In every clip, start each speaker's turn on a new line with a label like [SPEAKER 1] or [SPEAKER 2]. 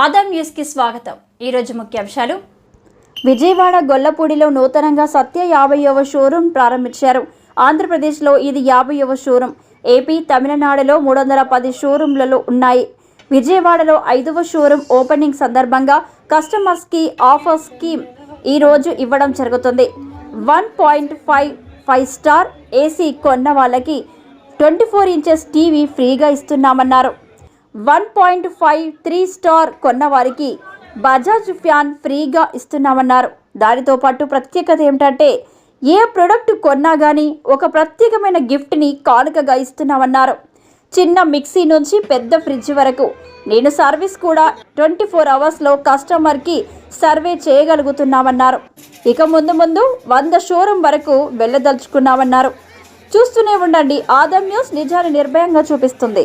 [SPEAKER 1] ఆదాం న్యూస్కి స్వాగతం. ఈరోజు ముఖ్యాంశాలు విజయవాడ గొల్లపూడిలో నూతనంగా సత్య యాభైవ షోరూం ప్రారంభించారు. ఆంధ్రప్రదేశ్లో ఇది యాభైవ షోరూం. ఏపీ తమిళనాడులో మూడు వందల పది షోరూంలలో ఉన్నాయి. విజయవాడలో ఐదవ షోరూం ఓపెనింగ్ సందర్భంగా కస్టమర్స్కి ఆఫర్ స్కీమ్ ఈరోజు ఇవ్వడం జరుగుతుంది. One point five five star AC కొన్న వాళ్ళకి ట్వంటీ ఫోర్ ఇంచెస్ టీవీ ఫ్రీగా ఇస్తున్నామన్నారు. One point five three star కొన్న వారికి బజాజ్ ఫ్యాన్ ఫ్రీగా ఇస్తున్నామన్నారు. దానితో పాటు ప్రత్యేకత ఏమిటంటే ఏ ప్రొడక్ట్ కొన్నా కానీ ఒక ప్రత్యేకమైన గిఫ్ట్ని కానుకగా ఇస్తున్నామన్నారు. చిన్న మిక్సీ నుంచి పెద్ద ఫ్రిడ్జ్ వరకు. నేను సర్వీస్ కూడా ట్వంటీ ఫోర్ అవర్స్లో కస్టమర్కి సర్వే చేయగలుగుతున్నామన్నారు. ఇక ముందు ముందు వంద షోరూమ్ వరకు వెళ్ళదలుచుకున్నామన్నారు. చూస్తూనే ఉండండి. ఆదమ్ న్యూస్ నిజాన్ని నిర్భయంగా చూపిస్తుంది.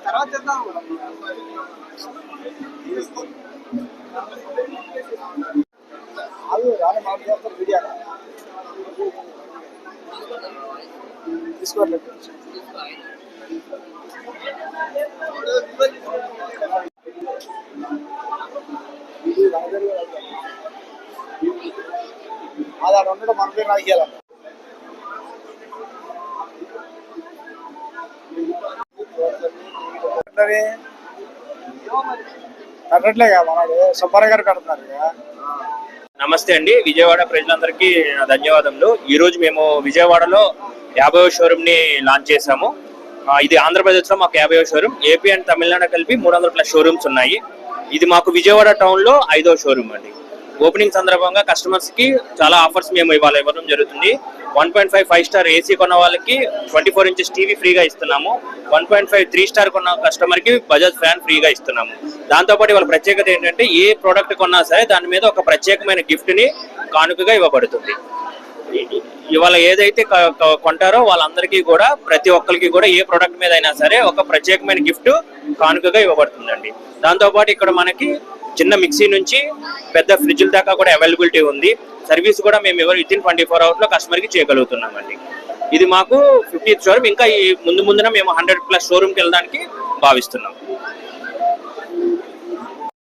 [SPEAKER 2] తర్వాత చేద్దాం రాని మాకు చేస్తారు వీడియో అది అక్కడ ఉండడం మన పేరు కట్టది కట్టట్లేగా మనడు సుబ్బారావు గారు కడుతున్నారు
[SPEAKER 3] నమస్తే అండి. విజయవాడ ప్రజలందరికీ ధన్యవాదములు. ఈ రోజు మేము విజయవాడలో యాభైవ షోరూమ్ని లాంచ్ చేశాము. ఇది ఆంధ్రప్రదేశ్లో మాకు యాభై షోరూమ్ ఏపీ అండ్ తమిళనాడు కలిపి మూడు వందల ప్లస్ షోరూమ్స్ ఉన్నాయి. ఇది మాకు విజయవాడ టౌన్లో ఐదో షోరూమ్ అండి. ఓపెనింగ్ సందర్భంగా కస్టమర్స్కి చాలా ఆఫర్స్ మేము ఇవాళ ఇవ్వడం జరుగుతుంది. One point five five star AC కొన్న వాళ్ళకి ట్వంటీ ఫోర్ ఇంచెస్ టీవీ ఫ్రీగా ఇస్తున్నాము. One point five three star కొన్న కస్టమర్కి బజాజ్ ఫ్యాన్ ఫ్రీగా ఇస్తున్నాము. దాంతోపాటు వాళ్ళ ప్రత్యేకత ఏంటంటే ఏ ప్రోడక్ట్ కొన్నా సరే దాని మీద ఒక ప్రత్యేకమైన గిఫ్ట్ని కానుకగా ఇవ్వబడుతుంది. ఇవాళ ఏదైతే కొంటారో వాళ్ళందరికీ కూడా ప్రతి ఒక్కరికి కూడా ఏ ప్రోడక్ట్ మీద అయినా సరే ఒక ప్రత్యేకమైన గిఫ్ట్ కానుకగా ఇవ్వబడుతుందండి. దాంతోపాటు ఇక్కడ మనకి చిన్న మిక్సీ నుంచి పెద్ద ఫ్రిడ్జ్ల దాకా కూడా అవైలబిలిటీ ఉంది. సర్వీస్ కూడా మేము ఎవరు విత్ ఇన్ ట్వంటీ ఫోర్ అవర్స్లో కస్టమర్కి చేయగలుగుతున్నామండి. ఇది మాకు ఫిఫ్టీ షోరూమ్ ఇంకా ఈ ముందు ముందున మేము హండ్రెడ్ ప్లస్ షోరూమ్కి వెళ్ళడానికి భావిస్తున్నాం.